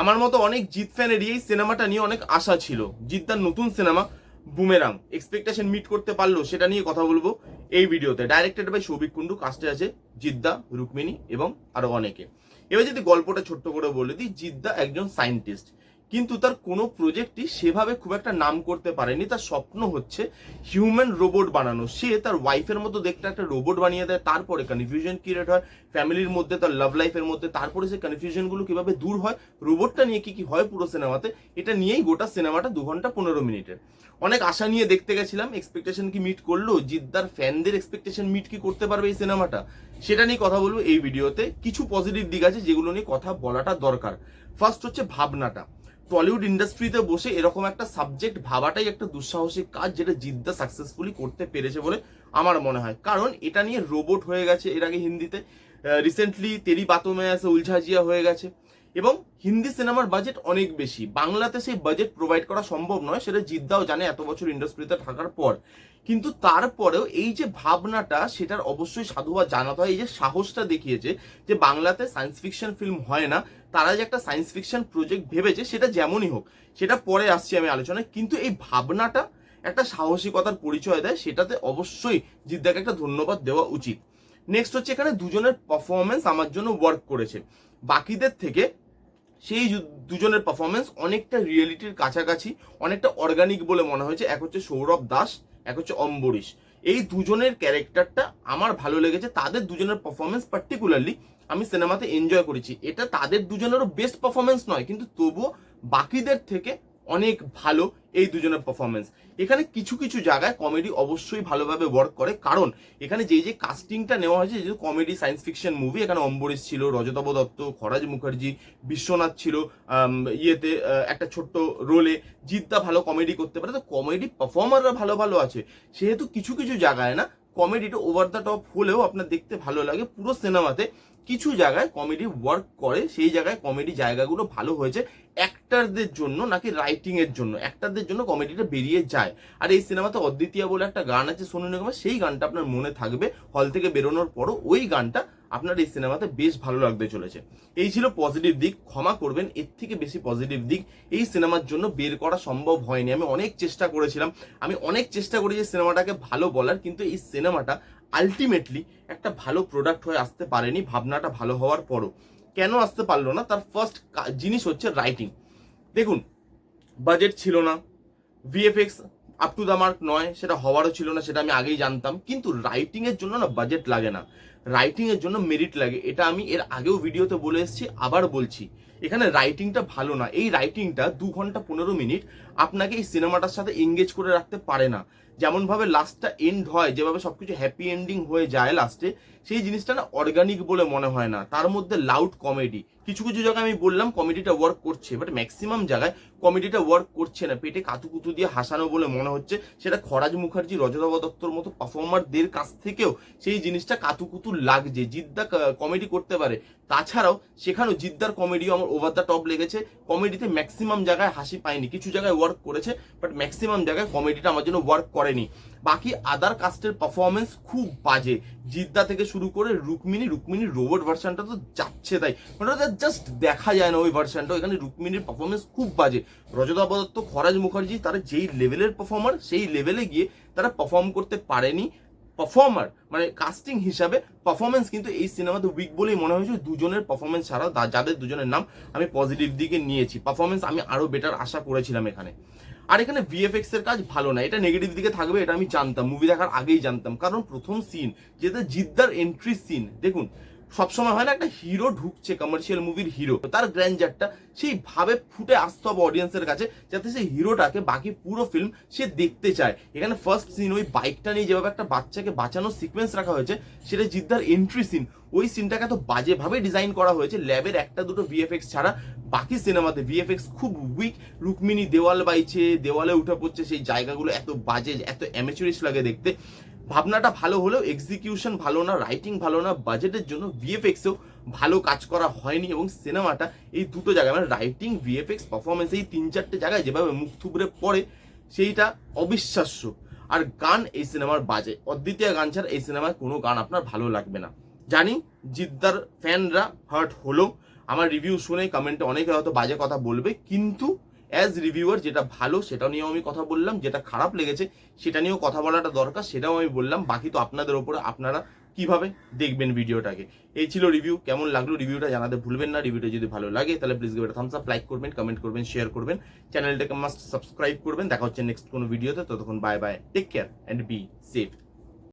আমার মতো অনেক জিৎ ফ্যানেরই এই সিনেমাটা নিয়ে অনেক আশা ছিল। জিৎদার নতুন সিনেমা, বুমেরাং। এক্সপেকটেশন মিট করতে পারল, সেটা নিয়ে কথা বলব এই ভিডিওতে। ডাইরেক্টেড বাই সৌভিক কুণ্ডু কাস্টে আছে জিদ্দা রুক্মিণী এবং আরও অনেকে। এবার যদি গল্পটা ছোট্ট করে বলে দিই জিদ্দা একজন সায়েন্টিস্ট কিন্তু তার কোনো প্রজেক্টই সেভাবে খুব একটা নাম করতে পারেনি। তার স্বপ্ন হচ্ছে হিউম্যান রোবট বানানো। সে তার ওয়াইফের মতো দেখতে একটা রোবট বানিয়ে দেয়, তারপরে কনফিউশন ক্রিয়েট হয় ফ্যামিলির মধ্যে, তার লাভ লাইফের মধ্যে, তারপরে সে কনফিউশনগুলো কীভাবে দূর হয় রোবটটা নিয়ে কি কি হয় পুরো সিনেমাতে এটা নিয়েই গোটা সিনেমাটা দু ঘণ্টা পনেরো মিনিটের। অনেক আশা নিয়ে দেখতে গেছিলাম এক্সপেকটেশন কি মিট করল, জিদ্দার ফ্যানদের এক্সপেকটেশন মিট কি করতে পারবে এই সিনেমাটা সেটা নিয়ে কথা বলব এই ভিডিওতে কিছু পজিটিভ দিক আছে যেগুলো নিয়ে কথা বলাটা দরকার। ফার্স্ট হচ্ছে ভাবনাটা। টলিউড ইন্ডাস্ট্রিতে বসে এরকম একটা সাবজেক্ট ভাবাটাই একটা দুঃসাহসিক কাজ যেটা জিদ্দা সাকসেসফুলি করতে পেরেছে বলে আমার মনে হয়। কারণ এটা নিয়ে রোবট হয়ে গেছে, এর আগে হিন্দিতে রিসেন্টলি তেরি বাতমে আছে, উলঝাজিয়া হয়ে গেছে। এবং হিন্দি সিনেমার বাজেট অনেক বেশি। বাংলাতে সেই বাজেট প্রোভাইড করা সম্ভব নয়, সেটা জিদ্দাও জানে এত বছর ইন্ডাস্ট্রিতে থাকার পর। কিন্তু তারপরেও এই যে ভাবনাটা, সেটার অবশ্যই সাধুবাদ জানাতে হয়। এই যে সাহসটা দেখিয়েছে যে বাংলাতে সায়েন্স ফিকশন ফিল্ম হয় না, তারা যে একটা সায়েন্স ফিকশন প্রজেক্ট ভেবেছে, সেটা যেমনই হোক, সেটা পরে আসছি আমি আলোচনায়। কিন্তু এই ভাবনাটা একটা সাহসিকতার পরিচয় দেয়, সেটাতে অবশ্যই জিদ্দাকে একটা ধন্যবাদ দেওয়া উচিত। নেক্সট হচ্ছে এখানে দুজনের পারফরমেন্স আমার জন্য ওয়ার্ক করেছে। বাকিদের থেকে সেই দুজনের পারফরমেন্স অনেকটা রিয়েলিটির কাছাকাছি, অনেকটা অর্গানিক বলে মনে হয়েছে। এক হচ্ছে সৌরভ দাস, এক হচ্ছে অম্বরীশ। এই দুজনের ক্যারেক্টারটা আমার ভালো লেগেছে। তাদের দুজনের পারফরমেন্স পার্টিকুলারলি আমি সিনেমাতে এনজয় করেছি। এটা তাদের দুজনেরও বেস্ট পারফরমেন্স নয়, কিন্তু তবুও বাকিদের থেকে অনেক ভালো এই দুজনের পারফরমেন্স এখানে কিছু কিছু জায়গায় কমেডি অবশ্যই ভালোভাবে ওয়ার্ক করে। কারণ এখানে যে যে কাস্টিংটা নেওয়া হয়েছে, যেহেতু কমেডি সায়েন্স ফিকশন মুভি এখানে অম্বরীশ ছিল রজতাভ দত্ত, খরাজ মুখার্জি, বিশ্বনাথ ছিল ইয়েতে একটা ছোট্ট রোলে জিদ্দা ভালো কমেডি করতে পারে। তো কমেডি পারফর্মাররা ভালো ভালো আছে। সেহেতু কিছু কিছু জায়গায় না কমেডিটা ওভার দ্য টপ হলেও আপনার দেখতে ভালো লাগে। পুরো সিনেমাতে কিছু জায়গায় কমেডি ওয়ার্ক করে, সেই জায়গায় কমেডি জায়গাগুলো ভালো হয়েছে। অ্যাক্টারদের জন্য নাকি রাইটিংয়ের জন্য অ্যাক্টারদের জন্য কমেডিটা বেরিয়ে যায়। আর এই সিনেমাতে অদ্বিতীয় বলে একটা গান আছে, সোনু নিগমের, সেই গানটা আপনার মনে থাকবে। হল থেকে বেরোনোর পরও ওই গানটা আপনার এই সিনেমাতে বেশ ভালো লাগতে চলেছে। এই ছিল পজিটিভ দিক, ক্ষমা করবেন, এর থেকে বেশি পজিটিভ দিক। এই সিনেমার জন্য বের করা সম্ভব হয়নি। আমি অনেক চেষ্টা করেছিলাম। আমি অনেক চেষ্টা করি যে সিনেমাটাকে ভালো বলার, কিন্তু এই সিনেমাটা আলটিমেটলি একটা ভালো প্রোডাক্ট হয়ে আসতে পারেনি, ভাবনাটা ভালো হওয়ার পরও। কেন আসতে পারল না? তার ফার্স্ট জিনিস হচ্ছে রাইটিং দেখুন বাজেট ছিল না। VFX up to the mark নয়, সেটা হওয়ারও ছিল না, সেটা আমি আগেই জানতাম। কিন্তু রাইটিংয়ের জন্য না বাজেট লাগে না। রাইটিং এর জন্য মেরিট লাগে। এটা আমি এর আগেও ভিডিওতে বলে এসেছি আবার বলছি। এখানে রাইটিংটা ভালো না। এই রাইটিংটা দু ঘণ্টা পনেরো মিনিট আপনাকে এই সিনেমাটার সাথে এঙ্গেজ করে রাখতে পারে না। যেমন ভাবে লাস্টটা এন্ড হয়, যেভাবে সবকিছু হ্যাপি এন্ডিং হয়ে যায় লাস্টে সেই জিনিসটা না অর্গানিক বলে মনে হয় না। তার মধ্যে লাউড কমেডি কিছু কিছু জায়গায় আমি বললাম কমেডিটা ওয়ার্ক করছে বাট ম্যাক্সিমাম জায়গায় কমেডিটা ওয়ার্ক করছে না। পেটে কাতুকুতু দিয়ে হাসানো বলে মনে হচ্ছে, সেটা খরাজ মুখার্জি, রজতাভ দত্তর মতো পারফর্মারদের কাছ থেকেও সেই জিনিসটা কাতুকুতু লাগছে। জিদ্দা কমেডি করতে পারে। তাছাড়াও সেখানেও জিদ্দার কমেডিও আমার ওভার দ্য টপ লেগেছে। কমেডিতে ম্যাক্সিমাম জায়গায় হাসি পায়নি। কিছু জায়গায় ওয়ার্ক করেছে বাট ম্যাক্সিমাম জায়গায় কমেডিটা আমার জন্য ওয়ার্ক করেনি। বাকি আদার কাস্টের পারফরমেন্স খুব বাজে। জিদ্দা থেকে শুরু করে রুকমিনি রুকমিনির রোবট ভার্সানটা তো যাচ্ছে তাই। মানে জাস্ট দেখা যায় না ওই ভার্সানটা এখানে রুকমিনির পারফরমেন্স খুব বাজে। রজতাভ দত্ত, খরাজ মুখার্জি, তারা যেই লেভেলের পারফর্মার সেই লেভেলে গিয়ে তারা পারফর্ম করতে পারেনি। পারফর্মার মানে কাস্টিং হিসাবে পারফরমেন্স কিন্তু এই সিনেমাতে উইক বলেই মনে হয়েছে। দুজনের পারফরমেন্স ছাড়া যাদের দুজনের নাম আমি পজিটিভ দিকে নিয়েছি। পারফরমেন্স আমি আরও বেটার আশা করেছিলাম এখানে। আর এখানে ভিএফএক্স এর কাজ ভালো না। এটা নেগেটিভ দিকে থাকবে এটা আমি জানতাম। মুভি দেখার আগেই জানতাম। কারণ প্রথম সিন যেটা জিদ্দার এন্ট্রি সিন দেখুন সবসময় হয় না, একটা হিরো ঢুকছে কমার্শিয়াল মুভির হিরো তার গ্র্যান্ডারটা সেইভাবে ফুটে আসতে হবে অডিয়েন্সের কাছে, যাতে সেই হিরোটাকে বাকি পুরো ফিল্ম সে দেখতে চায়। এখানে ফার্স্ট সিন ওই বাইকটা নিয়ে যেভাবে একটা বাচ্চাকে বাঁচানোর সিকোয়েন্স রাখা হয়েছে, সেটা জিদ্দার এন্ট্রি সিন ওই সিনটাকে এত বাজেভাবে ডিজাইন করা হয়েছে ল্যাবের একটা দুটো ভিএফএক্স ছাড়া। বাকি সিনেমাতে ভিএফএক্স খুব উইক রুকমিনি দেওয়াল বাইছে, দেওয়ালে উঠে পড়ছে, সেই জায়গাগুলো এত বাজে, এত অ্যামেচুরিশ লাগে দেখতে। ভাবনাটা ভালো হলেও এক্সিকিউশন ভালো না রাইটিং ভালো না বাজেটের জন্য ভিএফএক্সেও ভালো কাজ করা হয়নি এবং সিনেমাটা এই দুটো জায়গায় মানে রাইটিং ভিএফএক্স পারফরমেন্স এই তিন চারটে জায়গায় যেভাবে মুখ থুবড়ে পড়ে, সেইটা অবিশ্বাস্য। আর গান এই সিনেমার বাজে। অদ্বিতীয় গান ছাড়া এই সিনেমায় কোনো গান আপনার ভালো লাগবে না। জানি জিদ্দার ফ্যানরা হার্ট হলো। আমার রিভিউ শুনে কমেন্টে অনেকে হয়তো বাজে কথা বলবে, কিন্তু অ্যাজ রিভিউয়ার যেটা ভালো সেটা নিয়েও আমি কথা বললাম, যেটা খারাপ লেগেছে, সেটা নিয়েও কথা বলাটা দরকার, সেটাও আমি বললাম। বাকি তো আপনাদের ওপরে আপনারা কীভাবে দেখবেন ভিডিওটাকে। এই ছিল রিভিউ কেমন লাগল রিভিউটা জানাতে ভুলবেন না রিভিউটা যদি ভালো লাগে, তাহলে please give thumbs up like করবেন কমেন্ট করবেন শেয়ার করবেন। চ্যানেলটাকে মাস্ট সাবস্ক্রাইব করবেন, দেখা হচ্ছে নেক্সট কোনো ভিডিওতে ততক্ষণ bye bye take care and be safe